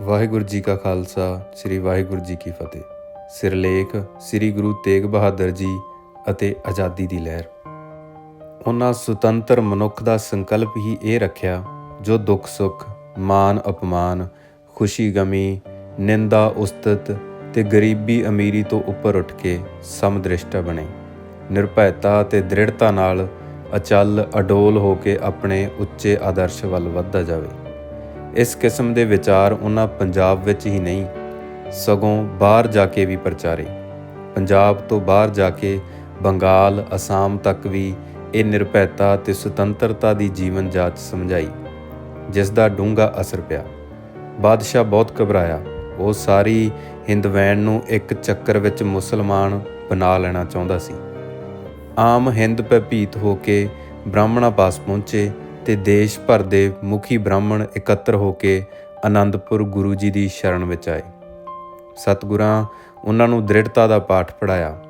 ਵਾਹਿਗੁਰੂ ਜੀ ਕਾ ਖਾਲਸਾ, ਸ੍ਰੀ ਵਾਹਿਗੁਰੂ ਜੀ ਕੀ ਫਤਿਹ। ਸਿਰਲੇਖ ਸ੍ਰੀ ਗੁਰੂ ਤੇਗ ਬਹਾਦਰ ਜੀ ਅਤੇ ਆਜ਼ਾਦੀ ਦੀ ਲਹਿਰ। ਉਹਨਾਂ ਸੁਤੰਤਰ ਮਨੁੱਖ ਦਾ ਸੰਕਲਪ ਹੀ ਇਹ ਰੱਖਿਆ, ਜੋ ਦੁੱਖ, ਸੁੱਖ ਮਾਨ ਅਪਮਾਨ, ਖੁਸ਼ੀ ਗਮੀ, ਨਿੰਦਾ, ਉਸਤਤ ਤੇ ਗਰੀਬੀ ਅਮੀਰੀ ਤੋਂ ਉੱਪਰ ਉੱਠ ਕੇ ਸਮਦ੍ਰਿਸ਼ਟਾ ਬਣੇ। ਨਿਰਭੈਤਾ ਤੇ ਦ੍ਰਿੜਤਾ ਨਾਲ ਅਚਲ ਅਡੋਲ ਹੋ ਕੇ ਆਪਣੇ ਉੱਚੇ ਆਦਰਸ਼ ਵੱਲ ਵੱਧਦਾ ਜਾਵੇ। ਇਸ ਕਿਸਮ ਦੇ ਵਿਚਾਰ ਉਹਨਾਂ ਪੰਜਾਬ ਵਿੱਚ ਹੀ ਨਹੀਂ, ਸਗੋਂ ਬਾਹਰ ਜਾ ਕੇ ਵੀ ਪ੍ਰਚਾਰੇ। ਪੰਜਾਬ ਤੋਂ ਬਾਹਰ ਜਾ ਕੇ ਬੰਗਾਲ, ਅਸਾਮ ਤੱਕ ਵੀ ਇਹ ਨਿਰਭੈਤਾ ਤੇ ਸੁਤੰਤਰਤਾ ਦੀ ਜੀਵਨ ਜਾਚ ਸਮਝਾਈ, ਜਿਸ ਦਾ ਡੂੰਘਾ ਅਸਰ ਪਿਆ। ਬਾਦਸ਼ਾਹ ਬਹੁਤ ਘਬਰਾਇਆ। ਉਹ ਸਾਰੀ ਹਿੰਦਵੈਣ ਨੂੰ ਇੱਕ ਚੱਕਰ ਵਿੱਚ ਮੁਸਲਮਾਨ ਬਣਾ ਲੈਣਾ ਚਾਹੁੰਦਾ ਸੀ। ਆਮ ਹਿੰਦ ਭੈਭੀਤ ਹੋ ਕੇ ਬ੍ਰਾਹਮਣਾਂ ਪਾਸ ਪਹੁੰਚੇ ਤੇ ਦੇਸ਼ ਭਰ ਦੇ ਮੁਖੀ ਬ੍ਰਾਹਮਣ ਇਕੱਤਰ ਹੋ ਕੇ ਆਨੰਦਪੁਰ ਗੁਰੂ ਜੀ ਦੀ ਸ਼ਰਨ ਵਿੱਚ ਆਏ। ਸਤਿਗੁਰਾਂ, ਉਹਨਾਂ ਨੂੰ ਦ੍ਰਿੜਤਾ ਦਾ ਪਾਠ ਪੜਾਇਆ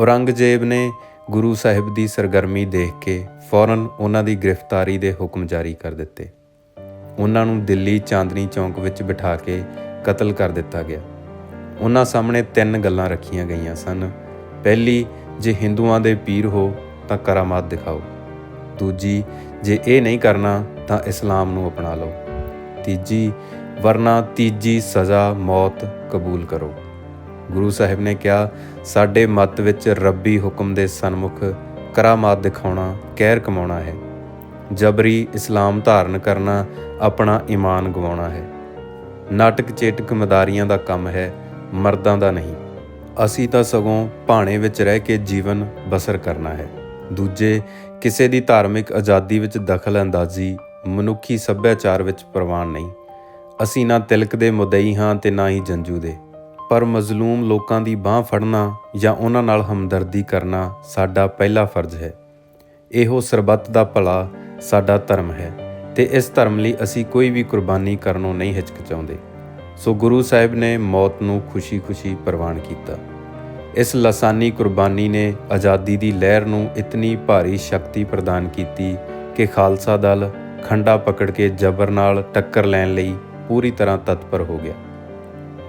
ਔਰੰਗਜ਼ੇਬ ਨੇ ਗੁਰੂ ਸਾਹਿਬ ਦੀ ਸਰਗਰਮੀ ਦੇਖ ਕੇ ਫੌਰਨ ਉਹਨਾਂ ਦੀ ਗ੍ਰਿਫਤਾਰੀ ਦੇ ਹੁਕਮ ਜਾਰੀ ਕਰ ਦਿੱਤੇ। ਉਹਨਾਂ ਨੂੰ ਦਿੱਲੀ ਚਾਂਦਨੀ ਚੌਂਕ ਵਿੱਚ ਬਿਠਾ ਕੇ ਕਤਲ ਕਰ ਦਿੱਤਾ ਗਿਆ। ਉਹਨਾਂ ਸਾਹਮਣੇ ਤਿੰਨ ਗੱਲਾਂ ਰੱਖੀਆਂ ਗਈਆਂ ਸਨ। ਪਹਿਲੀ, ਜੇ ਹਿੰਦੂਆਂ ਦੇ ਪੀਰ ਹੋ ਤਾਂ ਕਰਾਮਾਤ ਦਿਖਾਓ। ਦੂਜੀ, ਜੇ ਇਹ ਨਹੀਂ ਕਰਨਾ, ਤਾਂ ਇਸਲਾਮ ਨੂੰ ਅਪਣਾ ਲਓ। ਤੀਜੀ, ਵਰਨਾ ਤੀਜੀ ਸਜ਼ਾ ਮੌਤ ਕਬੂਲ ਕਰੋ। ਗੁਰੂ ਸਾਹਿਬ ਨੇ ਕਿਹਾ, ਸਾਡੇ ਮਤ ਵਿੱਚ ਰੱਬੀ ਹੁਕਮ ਦੇ ਸਨਮੁਖ ਕਰਾਮਾਤ ਦਿਖਾਉਣਾ, ਕਹਿਰ ਕਮਾਉਣਾ ਹੈ। ਜਬਰੀ ਇਸਲਾਮ ਧਾਰਨ ਕਰਨਾ, ਆਪਣਾ ਈਮਾਨ ਗਵਾਉਣਾ ਹੈ। ਨਾਟਕ ਚੇਟਕ ਮਦਾਰੀਆਂ ਦਾ ਕੰਮ ਹੈ, ਮਰਦਾਂ ਦਾ ਨਹੀਂ। ਅਸੀਂ ਤਾਂ ਸਗੋਂ ਭਾਣੇ ਵਿੱਚ ਰਹਿ ਕੇ ਜੀਵਨ ਬਸਰ ਕਰਨਾ ਹੈ। ਦੂਜੇ ਕਿਸੇ ਦੀ ਧਾਰਮਿਕ ਆਜ਼ਾਦੀ ਵਿੱਚ ਦਖਲ ਅੰਦਾਜ਼ੀ ਮਨੁੱਖੀ ਸੱਭਿਆਚਾਰ ਵਿੱਚ ਪ੍ਰਵਾਨ ਨਹੀਂ। ਅਸੀਂ ਨਾ ਤਿਲਕ ਦੇ ਮੁਦਈ ਹਾਂ ਤੇ ਨਾ ਹੀ ਜੰਜੂ ਦੇ। ਪਰ ਮਜ਼ਲੂਮ ਲੋਕਾਂ ਦੀ ਬਾਹ ਫੜਨਾ ਜਾਂ ਉਹਨਾਂ ਨਾਲ ਹਮਦਰਦੀ ਕਰਨਾ ਸਾਡਾ ਪਹਿਲਾ ਫਰਜ਼ ਹੈ। ਇਹੋ ਸਰਬੱਤ ਦਾ ਭਲਾ ਸਾਡਾ ਧਰਮ ਹੈ ਤੇ ਇਸ ਧਰਮ ਲਈ ਅਸੀਂ ਕੋਈ ਵੀ ਕੁਰਬਾਨੀ ਕਰਨੋਂ ਨਹੀਂ ਹਿਚਕਚਾਉਂਦੇ। ਸੋ ਗੁਰੂ ਸਾਹਿਬ ਨੇ ਮੌਤ ਨੂੰ ਖੁਸ਼ੀ-ਖੁਸ਼ੀ ਪ੍ਰਵਾਨ ਕੀਤਾ। ਇਸ ਲਸਾਨੀ ਕੁਰਬਾਨੀ ਨੇ ਆਜ਼ਾਦੀ ਦੀ ਲਹਿਰ ਨੂੰ ਇਤਨੀ ਭਾਰੀ ਸ਼ਕਤੀ ਪ੍ਰਦਾਨ ਕੀਤੀ ਕਿ ਖਾਲਸਾ ਦਲ ਖੰਡਾ ਪਕੜ ਕੇ ਜ਼ਬਰ ਨਾਲ ਟੱਕਰ ਲੈਣ ਲਈ ਪੂਰੀ ਤਰ੍ਹਾਂ ਤਤਪਰ ਹੋ ਗਿਆ।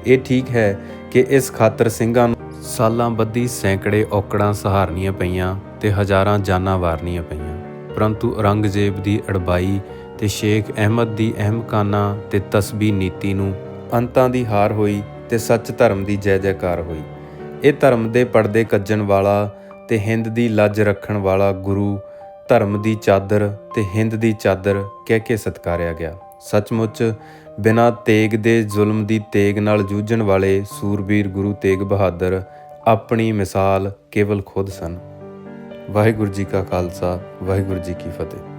ਇਹ ਠੀਕ ਹੈ ਕਿ ਇਸ ਖਾਤਰ ਸਿੰਘਾਂ ਨੂੰ ਸਾਲਾਂ ਬੱਧੀ ਸੈਂਕੜੇ ਔਕੜਾਂ ਸਹਾਰਨੀਆਂ ਪਈਆਂ ਤੇ ਹਜ਼ਾਰਾਂ ਜਾਨਾਂ ਵਾਰਨੀਆਂ ਪਈਆਂ। ਪਰੰਤੂ ਔਰੰਗਜ਼ੇਬ ਦੀ ਅੜਬਾਈ ਤੇ ਸ਼ੇਖ ਅਹਿਮਦ ਦੀ ਅਹਿਮਕਾਨਾ ਤੇ ਤਸਬੀ ਨੀਤੀ ਨੂੰ ਅੰਤਾਂ ਦੀ ਹਾਰ ਹੋਈ ਤੇ ਸੱਚ ਧਰਮ ਦੀ ਜੈ ਜੈਕਾਰ ਹੋਈ। ਇਹ ਧਰਮ ਦੇ ਪਰਦੇ ਕੱਜਣ ਵਾਲਾ ਤੇ ਹਿੰਦ ਦੀ ਲੱਜ ਰੱਖਣ ਵਾਲਾ ਗੁਰੂ, ਧਰਮ ਦੀ ਚਾਦਰ ਤੇ ਹਿੰਦ ਦੀ ਚਾਦਰ ਕਹਿ ਕੇ ਸਤਕਾਰਿਆ ਗਿਆ। ਸੱਚਮੁੱਚ, ਬਿਨਾਂ ਤੇਗ ਦੇ ਜ਼ੁਲਮ ਦੀ ਤੇਗ ਨਾਲ ਜੂਝਣ ਵਾਲੇ ਸੂਰਬੀਰ ਗੁਰੂ ਤੇਗ ਬਹਾਦਰ ਆਪਣੀ ਮਿਸਾਲ ਕੇਵਲ ਖੁਦ ਸਨ। ਵਾਹਿਗੁਰੂ ਜੀ ਕਾ ਖਾਲਸਾ, ਵਾਹਿਗੁਰੂ ਜੀ ਕੀ ਫਤਿਹ।